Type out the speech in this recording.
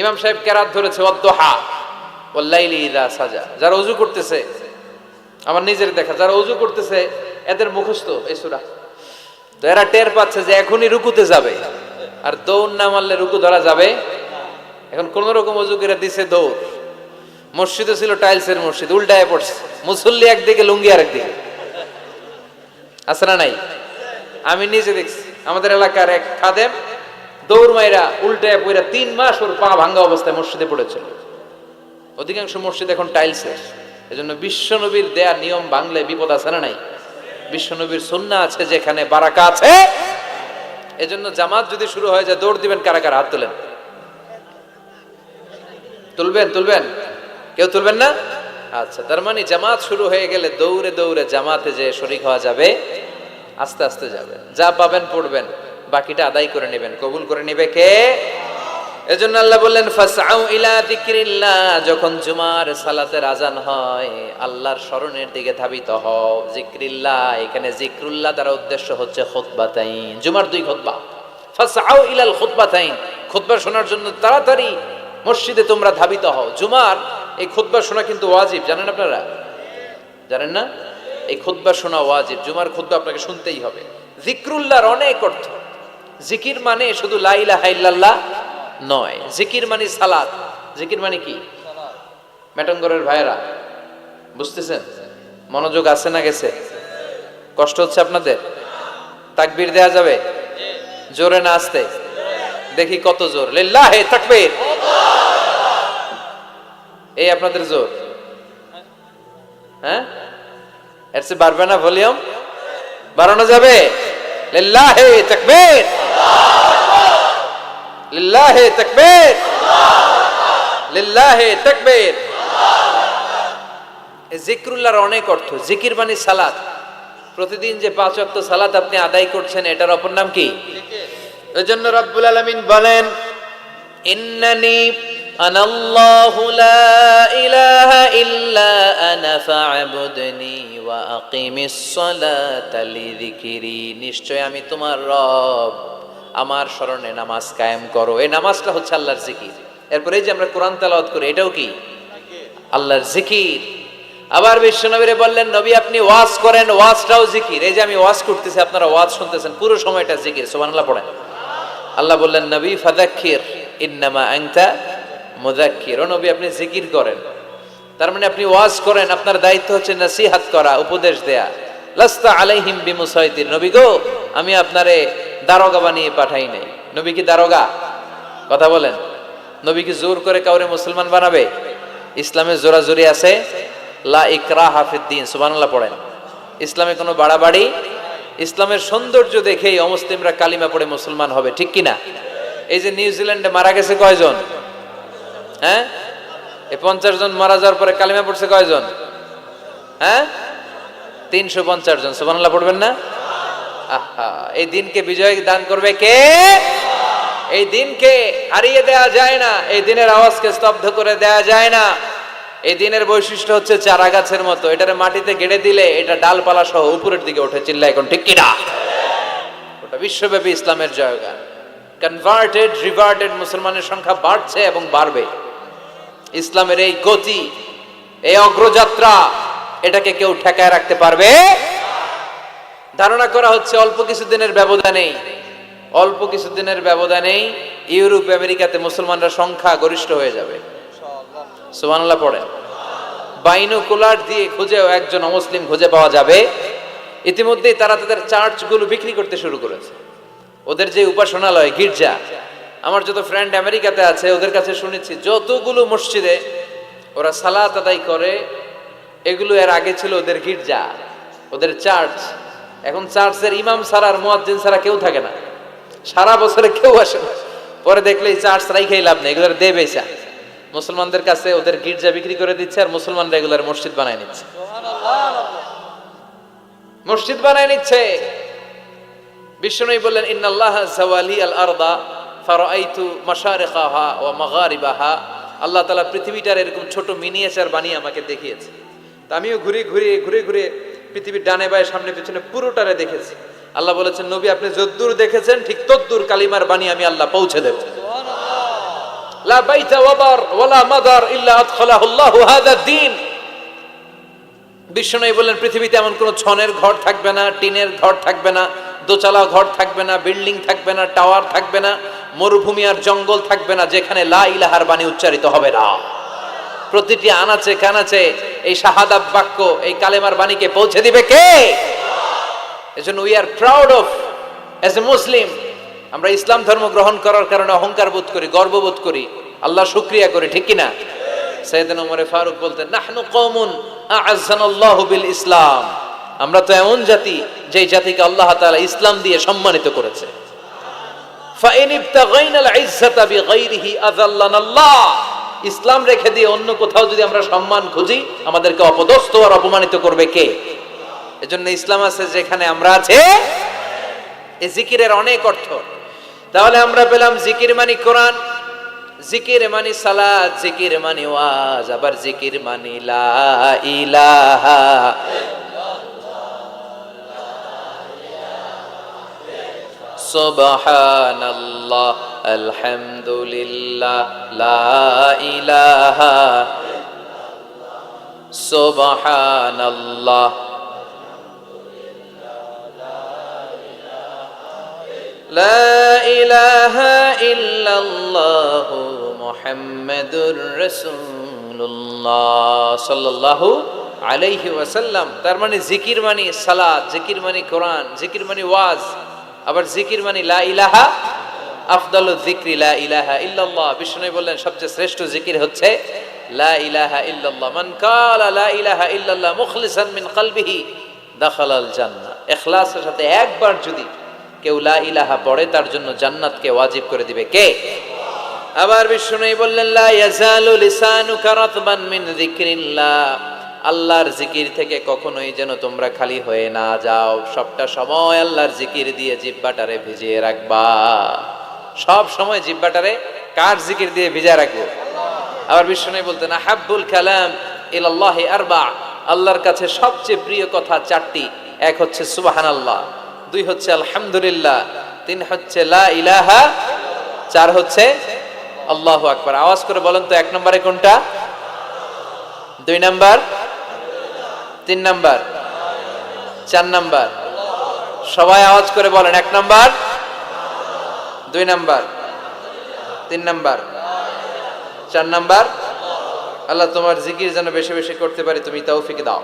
ইমাম সাহেব কেরাত ধরেছে অদ্দহা ওল্লাইলি ইদা সাজা। যারা অজু করতেছে, আমার নিজের দেখা, যারা অজু করতেছে, এদের মুখস্থ এই সুরা। তো এরা টের পাচ্ছে যে এখনই রুকুতে যাবে। আর দৌড় না মারলে রুকু ধরা যাবে এখন কোন রকম অজু করে দিছে দৌড়। মসজিদে ছিল টাইলসের মসজিদ, উল্টায় পড়ছে। মুসল্লি একদিকে, লুঙ্গি আর একদিকে আছে না নাই? আমি নিজে দেখছি। আমাদের এলাকার এক খাদেম দৌড় মাইরা উল্টায় তিন মাস ওর পা ভাঙ্গা অবস্থায় মসজিদে পড়েছিল। অধিকাংশ মসজিদ এখন টাইলসের এজন্য বিশ্বনবীর দেয়া নিয়ম ভাঙলে বিপদ আছে না নাই? বিশ্বনবীর সুন্না আছে যেখানে বারাকা আছে। এজন্য জামাত যদি শুরু হয়ে যায় দৌড় দিবেন, কারা কারা? হাত তুলেন। তুলবেন তুলবেন? কেউ তুলবেন না? আচ্ছা তার মানে জামাত শুরু হয়ে গেলে দৌড়ে দৌড়ে জামাতে যে শরিক হওয়া যাবে, আস্তে আস্তে যাবে। যা পাবেন পড়বেন। বাকিটা আদায় করে নেবেন। কবুল করে নেবে কে? এজন্য আল্লাহ বললেন, ফাসআউ ইলা যিকরিল্লাহ। যখন জুমার সালাতের আজান হয়, আল্লাহর স্মরণের দিকে ধাবিত হও। যিকরিল্লাহ, এখানে যিকরুল্লাহ তার উদ্দেশ্য হচ্ছে খুতবাতাইন। জুমার দুই খুতবা। ফাসআউ ইলাল খুতবাতাইন। খুতবা শোনার জন্য তাড়াতাড়ি মসজিদে তোমরা ধাবিত হও। জুমার এই খুতবা শোনা কিন্তু ওয়াজিব, জানেন আপনারা? জানেন না? এই খুতবা শোনা ওয়াজিব। জুমার খুতবা আপনাকে শুনতেই হবে। জিক্রুল্লাহর অনেক অর্থ। জিকির মানে শুধু লা ইলাহা ইল্লাল্লাহ নয়। জিকির মানে সালাদ জিকির মানে কি? মেটঙ্গরের ভাইয়েরা, বুঝতেছেন? মনোযোগ আছে না গেছে? কষ্ট হচ্ছে আপনাদের? তাকবীর দেয়া যাবে? জোরে না আসতে? দেখি কত জোর। লিল্লাহে তাকবীর। এই আপনাদের জোর। হ্যাঁ? এর চেয়ে বাড়বে না ভলিউম? বাড়ানো যাবে? লিল্লাহে তাকবীর। লিল্লাহে তাকবীর। লিল্লাহে তাকবীর। জিকরুল্লাহর অনেক অর্থ। জিকির মানে সালাত। প্রতিদিন যে পাঁচ অর্থ সালাত আপনি আদায় করছেন, এটার অপর নাম কি? ওই জন্য রব্বুল আলামিন বলেন, ইন্নানি আনাল্লাহু লা ইলাহা ইল্লা আনা ফা'বুদনি ওয়া আকিমিস সালাতা লিযিকরি নিশ্চয় আমি তোমার রব। আমার স্মরণে নামাজ কায়েম করো। এই নামাজটা হচ্ছে আল্লাহর জিকির। এরপরে যে আমরা কোরআন তেলাওয়াত করি, এটাও কি? আল্লাহর জিকির। আবার বিশ্বনবীরে বললেন, নবী, আপনি ওয়াজ করেন, ওয়াজটাও জিকির। এই যে আমি ওয়াজ করতেছি, আপনারা ওয়াজ শুনতেছেন, পুরো সময়টা জিকির। সুবহানাল্লাহ পড়েন। আল্লাহ বললেন, নবী ফাদাক্কির ইন্নামা আনতা মুদাক্কির ও নবী, আপনি জিকির করেন। তার মানে আপনি ওয়াজ করেন, আপনার দায়িত্ব হচ্ছে নসিহাত করা, উপদেশ দেয়া। লাস্তা আলাইহিম বিমুসাইতির। নবী গো, আমি আপনারে দারোগা বানিয়ে পাঠাই নাই। নবী কি দারোগা? কথা বলেন। নবী কি জোর করে কাউরে মুসলমান বানাবে? ইসলামে জোরাজোরি আছে? লা ইকরা হাফিদ্দিন সুবহানাল্লাহ পড়েন। ইসলামে কোনো বাড়াবাড়ি? ইসলামের সৌন্দর্য দেখেই অমুসলিমরা কালিমা পড়ে মুসলমান হবে, ঠিক কিনা এই যে নিউজিল্যান্ডে মারা গেছে কয়জন? হ্যাঁ? এই পঞ্চাশ জন মারা যাওয়ার পরে কালিমা পড়ছে কয়জন? হ্যাঁ? তিনশো পঞ্চাশ জন, সুবহানাল্লাহ পড়বেন না? এই দিনকে বিজয় দান করবে কে? এই দিনকে হারিয়ে দেয়া যায় না, এই দিনের আওয়াজকে স্তব্ধ করে দেয়া যায় না। এই দিনের বৈশিষ্ট্য হচ্ছে চারা গাছের মতো, এটার মাটিতে গেড়ে দিলে এটা ডালপালা সহ উপরের দিকে ওঠে চিল্লা এখন ঠিক কিনা? ওটা বিশ্বব্যাপী ইসলামের জয়গান। কনভার্টেড রিভার্টেড মুসলমানের সংখ্যা বাড়ছে এবং বাড়বে। ইসলামের এই গতি, এই অগ্রযাত্রা, এটাকে কেউ ঠেকায় রাখতে পারবে ধারণা করা হচ্ছে অল্প কিছুদিনের ব্যবধানেই, অল্প কিছুদিনের ব্যবধানেই ইউরোপ, আমেরিকাতে মুসলমানরা সংখ্যা গরিষ্ঠ হয়ে যাবে। সুবহানাল্লাহ পড়েন বাইনোকুলার দিয়ে খুঁজেও একজন অমুসলিম খুঁজে পাওয়া যাবে। ইতিমধ্যেই তারা তাদের চার্চগুলো বিক্রি করতে শুরু করেছে। ওদের যে উপাসনালয়, গির্জা, আমার যত ফ্রেন্ড আমেরিকাতে আছে, ওদের কাছে শুনেছি, যতগুলো মসজিদে ওরা সালাত আদায় করে, এগুলো এর আগে ছিল ওদের গির্জা, ওদের চার্চ। এখন চার্চের ইমাম ছাড়া আর মুয়াজ্জিন ছাড়া কেউ থাকে না। সারা বছরে কেউ আসে না। পরে দেখলে এই চার্চ রাইখাই লাভ নেই, এগুলোর দে বেচা। মুসলমানদের কাছে ওদের গির্জা বিক্রি করে দিচ্ছে আর মুসলমানরা এগুলোর মসজিদ বানায় নিচ্ছে। মসজিদ বানায় নিচ্ছে। বিষ্ণু বললেন, ইন্নাল্লাহ জাওয়ালি আল আরদা ফারাইতু মাশারিকাহা ওয়া মাগারিবাহা। আল্লাহ তাআলা পৃথিবীটার এরকম ছোট মিনিয়েচার বানিয়ে আমাকে দেখিয়েছে। তা আমিও ঘুরে ঘুরে ঘুরে ঘুরে পৃথিবীর ডানে বায়ে, সামনে পিছনে পুরোটারে দেখেছি। আল্লাহ বলেছেন, নবী, আপনি যদ্দূর দেখেছেন, ঠিক তদ্দূর কালিমার বাণী আমি আল্লাহ পৌঁছে দেব। বললেন, পৃথিবীতে এমন কোনো ছনের ঘর থাকবে না, টিনের ঘর থাকবে না দোচালা ঘর থাকবে না, বিল্ডিং থাকবে না, টাওয়ার থাকবে না, মরুভূমি আর জঙ্গল থাকবে না, যেখানে লা ইলাহার বাণী উচ্চারিত হবে না। প্রতিটি আনাচে কানাচে এই শাহাদাত বাক্য, এই কালেমার বাণীকে পৌঁছে দিবে কে? এজন্য we are proud of as a Muslim আমরা ইসলাম ধর্ম গ্রহণ করার কারণে অহংকার বোধ করি গর্ববোধ করি, আল্লাহ শুক্রিয়া করি, ঠিক কিনা? সৈয়দিন ওমরে ফারুক বলতেন, নাহনু কওমুন আ'আজ্জানাল্লাহু বিল ইসলাম। আমরা তো এমন জাতি যে জাতিকে আল্লাহ তাআলা ইসলাম দিয়ে সম্মানিত করেছে। ফাইন ইজ্জাতা বিগাইরিহি আযাল্লানা আল্লাহ ইসলাম রেখে দিয়ে অন্য কোথাও যদি আমরা সম্মান খুঁজি, আমাদেরকে অপদস্থ আর অপমানিত করবে কে? এজন্য ইসলাম আছে যেখানে আমরা আছে। এই জিকিরের অনেক অর্থ। তাহলে আমরা পেলাম জিকির মানি কোরআন, জিকির মানি সালাত, জিকির মানি ওয়াজ, আবার জিকির মানি লা ইলাহা সুবহানাল্লাহ। আলহামদুলিল্লাহ লা ইলাহা সুবহানাল্লাহ لا إله إلا الله محمد رسول الله صلى الله আলাইহি ওয়াসাল্লাম তার মানে জিকির মানে সালাত জিকির মানে কোরআন জিকির মানে ওয়াজ আবার জিকির মানে লা ইলাহা আফদালু যিকরি লা ইলাহা ইল্লাল্লাহ। বিষ্ণু বললেন, সবচেয়ে শ্রেষ্ঠ জিকির হচ্ছে লা ইলাহা ইল্লাল্লাহ। মান কালা লা ইলাহা ইল্লাল্লাহ মুখলিসান মিন কলবিহি, দাখালাল জান্নাহ। ইখলাসের সাথে একবার যদি কেউ লা ইলাহা পড়ে, তার জন্য জান্নাতকে ওয়াজিব করে দিবে কে? আবার বিষ্ণু বললেন, লা ইয়াজালু লিসানুকা রাতবান মিন যিকরিল্লাহ। আল্লাহর জিকির থেকে কখনোই যেন তোমরা খালি হয়ে না যাও। সবটা সময় আল্লাহর জিকির দিয়ে জিব্বাটারে ভিজিয়ে রাখবা। সব সময় জিব্বাটারে কার জিকির দিয়ে ভিজিয়ে রাখব? আবার বিষ্ণু বলতেন, আহাব্বুল কালাম ইলাল্লাহি আরবা। আল্লাহর কাছে সবচেয়ে প্রিয় কথা চারটি, এক হচ্ছে সুবাহান আল্লাহ দুই হচ্ছে আলহামদুলিল্লাহ, তিন হচ্ছে লা ইলাহা, চার হচ্ছে আল্লাহ আকবার। আওয়াজ করে বলেন তো, এক নম্বরে কোনটা? দুই নাম্বার, তিন নাম্বার, চার নাম্বার। সবাই আওয়াজ করে বলেন, এক নাম্বার। দুই নাম্বার। তিন নাম্বার। চার নাম্বার। আল্লাহ তোমার জিকির যেন বেশি বেশি করতে পারি, তুমি তৌফিক দাও।